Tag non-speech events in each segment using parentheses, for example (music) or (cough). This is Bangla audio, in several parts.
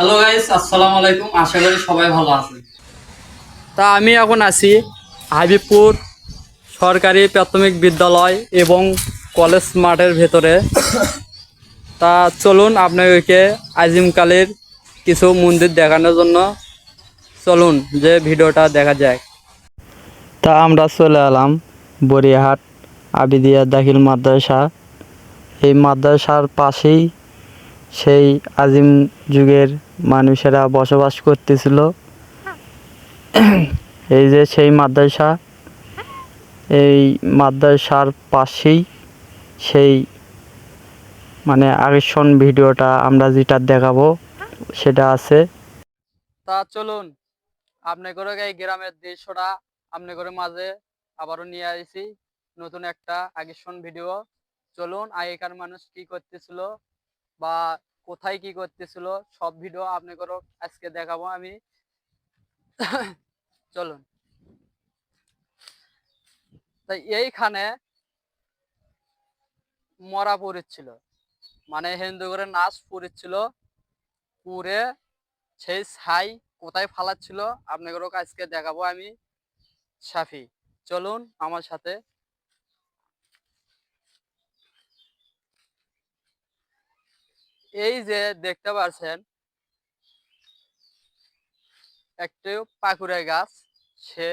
হ্যালো গাইস আসসালামু আলাইকুম আশা করি সবাই ভালো আছেন। তা আমি এখন আছি হাবিবপুর সরকারি প্রাথমিক বিদ্যালয় এবং কলেজ মাঠের ভেতরে। তা চলুন আপনাদেরকে আজিমকালের কিছু মন্দির দেখানোর জন্য চলুন যে ভিডিওটা দেখা যায়। তা আমরা চলে এলাম বরিহাট আবিদিয়া দাখিল মাদ্রাসা। এই মাদ্রাসার পাশেই সেই আজিম যুগের মানুষেরা বসবাস করতেছিল। (clears throat) এই যে সেই মাদ্রাসা, এই মাদ্রাসার পাশেই সেই মানে আকর্ষণ ভিডিওটা আমরা যেটা দেখাবো, সেটা আছে। তা চলুন আপনি করে এই গ্রামের দৃশ্যটা আপনি করে মাঝে আবারও নিয়ে আসি। নতুন একটা আকর্ষণ ভিডিও। চলুন আগেকার মানুষ কি করতেছিল বা কোথায় কি করতেছিল, সব ভিডিও আপনি করো আজকে দেখাবো আমি। চলুন। তাই এইখানে মরা পড়েছিল। মানে হিন্দু করে নাচ পড়েছিল। পুরে সেই ছাই কোথায় ফালাচ্ছিল, আপনাদেরও আজকে দেখাবো আমি। সাফি, চলুন আমার সাথে এই যে দেখতে পাচ্ছেন একটি পাকুড়ে গাছ। সে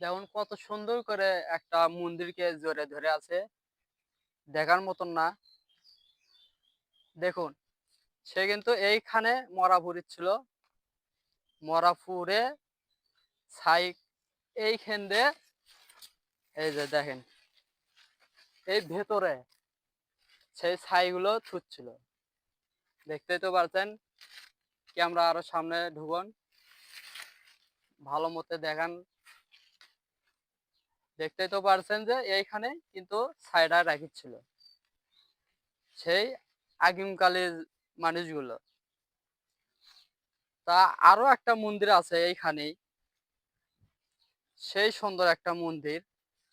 যেমন কত সুন্দর করে একটা মন্দিরকে জোরে ধরে আছে। দেখার মতন না। দেখুন, সে কিন্তু এইখানে মরা মরাপুরি ছিল। মরা মরাপুরে ছাই এইখান দিয়ে, এই যে দেখেন, এই ভেতরে সেই ছাইগুলো ছুটছিল। দেখতেই তো পারছেন ক্যামেরা আরও সামনে ঢুকন। ভালো মতে দেখান। দেখতেই তো পারছেন যে এইখানে কিন্তু ছাইটা রাখিছিল সেই আগিমকালের মানুষগুলো। তা আরও একটা মন্দির আছে এইখানেই। সেই সুন্দর একটা মন্দির।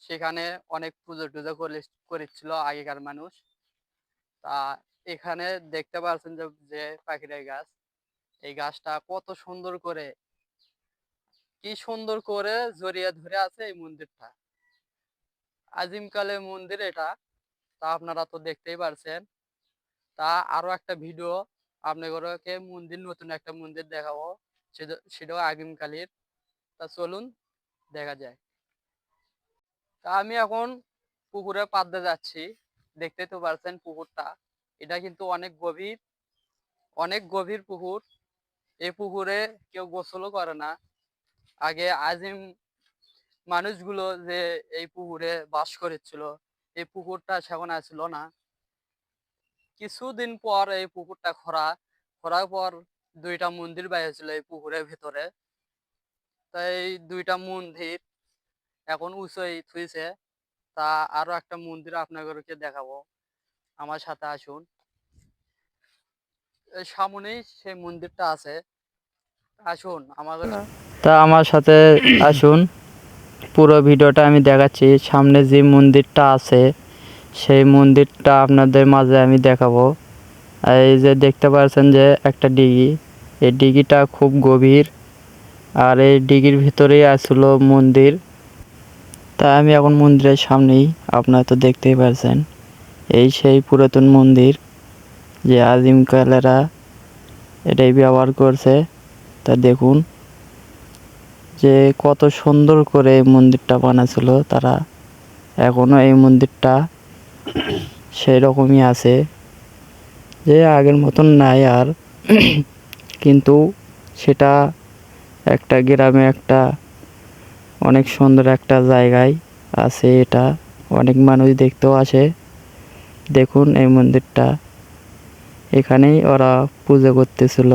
সেখানে অনেক পুজো টুজো করেছিল আগেকার মানুষ। তা এখানে দেখতে পাচ্ছেন যে পাখিরাই গাছ, এই গাছটা কত সুন্দর করে, কি সুন্দর করে জড়িয়ে ধরে আছে এই মন্দিরটা। আজিমকালে মন্দির এটা, তা আপনারা তো দেখতেই পারছেন। তা আরও একটা ভিডিও আপনাদেরকে মন্দির, নতুন একটা মন্দির দেখাবো, সেটা- সেটাও আগিমকালের তা চলুন, দেখা যায় তা আমি এখন পুকুরে পাদ্দে যাচ্ছি, দেখতেই তো পারছেন পুকুরটা। এটা কিন্তু অনেক গভীর অনেক গভীর পুকুর। এই পুকুরে কেউ গোসলও করে না। আগে আজিম মানুষগুলো যে এই পুকুরে বাস করেছিল, এই পুকুরটা সেখন আসছিল না। কিছুদিন পর এই পুকুরটা খরা খরার পর দুইটা মন্দির বাইরেছিল এই পুকুরের ভেতরে। তাই দুইটা মন্দির এখন উঁচুই থুইছে। তা আরও একটা মন্দির আপনাদেরকে দেখাবো। আমার সাথে আসুন। সামনেই সেই মন্দিরটা আছে। আসুন আমাদের তা আমার সাথে আসুন। পুরো ভিডিওটা আমি দেখাচ্ছি। সামনে যে মন্দিরটা আছে সেই মন্দিরটা আপনাদের মাঝে আমি দেখাবো। আর এই যে দেখতে পাচ্ছেন যে একটা ডিগি। এই ডিগিটা খুব গভীর। আর এই ডিগির ভিতরেই আসলো মন্দির। তা আমি এখন মন্দিরের সামনেই আপনারা তো দেখতেই পারছেন। এই সেই পুরাতন মন্দির যে আজিমকালেরা এটাই ব্যবহার করছে। তা দেখুন যে কত সুন্দর করে এই মন্দিরটা বানাছিল তারা। এখনও এই মন্দিরটা সেই রকমই আছে। যে আগের মতন নাই আর। কিন্তু সেটা একটা গ্রামে একটা অনেক সুন্দর একটা জায়গায় আছে এটা। অনেক মানুষ দেখতেও আসে। দেখুন এই মন্দিরটা। এখানেই ওরা পুজো করতেছিল।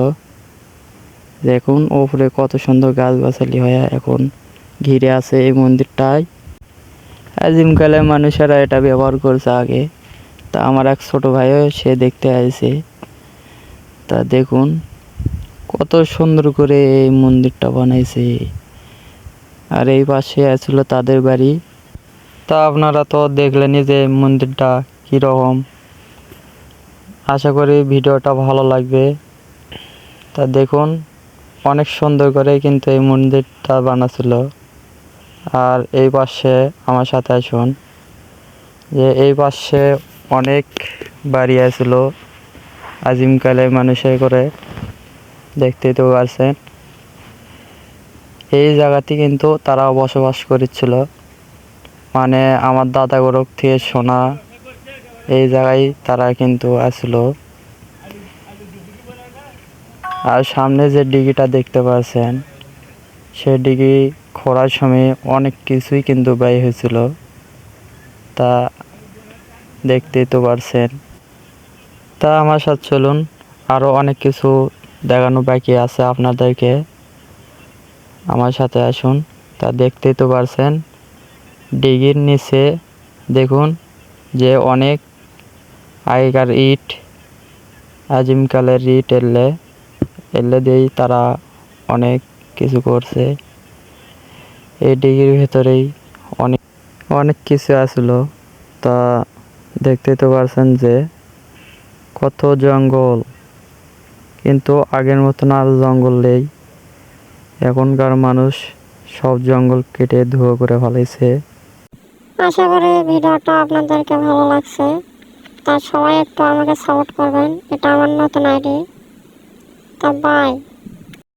দেখুন ওপরে কত সুন্দর গাছগাছালি হয়ে এখন ঘিরে আছে এই মন্দিরটায়। আজিমকালে মানুষেরা এটা ব্যবহার করছে আগে। তা আমার এক ছোট ভাইও সে দেখতে আসছে তা দেখুন কত সুন্দর করে এই মন্দিরটা বানাইছে। আর এই পাশে আসলো তাদের বাড়ি। তা আপনারা তো দেখলেনই যে মন্দিরটা কীরকম? আশা করি ভিডিওটা ভালো লাগবে। তা দেখুন, অনেক সুন্দর করে কিন্তু এই মন্দিরটা বানাছিল। আর এই পাশে আমার সাথে আসুন। যে এই পাশে অনেক বাড়ি আছিল আজিমকালে মানুষে করে। দেখতেই তো পারছেন। এই জায়গাতে কিন্তু তারা বসবাস করেছিল। মানে আমার দাদা গরক থেকে শোনা এই জায়গায় তারা কিন্তু আসলো। আর সামনে যে ডিগিটা দেখতে পাচ্ছেন, সে ডিগি খোঁড়ার সময় অনেক কিছুই কিন্তু ব্যয় হয়েছিল। তা দেখতেই তো পারছেন। তা আমার সাথে চলুন আরও অনেক কিছু দেখানো বাকি আছে আপনাদেরকে। আমার সাথে আসুন, তা দেখতেই তো পারছেন। ডিগির নিচে দেখুন যে অনেক আগেকার ইট, আজিমকালের ইট এলে এলে দিয়েই তারা অনেক কিছু করছে। এই ডিগির ভেতরেই অনেক অনেক কিছু আসলো। তা দেখতে তো পারছেন যে কত জঙ্গল। কিন্তু আগের মতন আর জঙ্গল নেই। এখনকার মানুষ সব জঙ্গল কেটে ধুয়ো করে ফেলেছে। আশা করি ভিডিওটা আপনাদেরকে ভালো লাগছে। তা সবাই একটু আমাকে সাপোর্ট করবেন। এটা আমার নতুন আইডি। তা বাই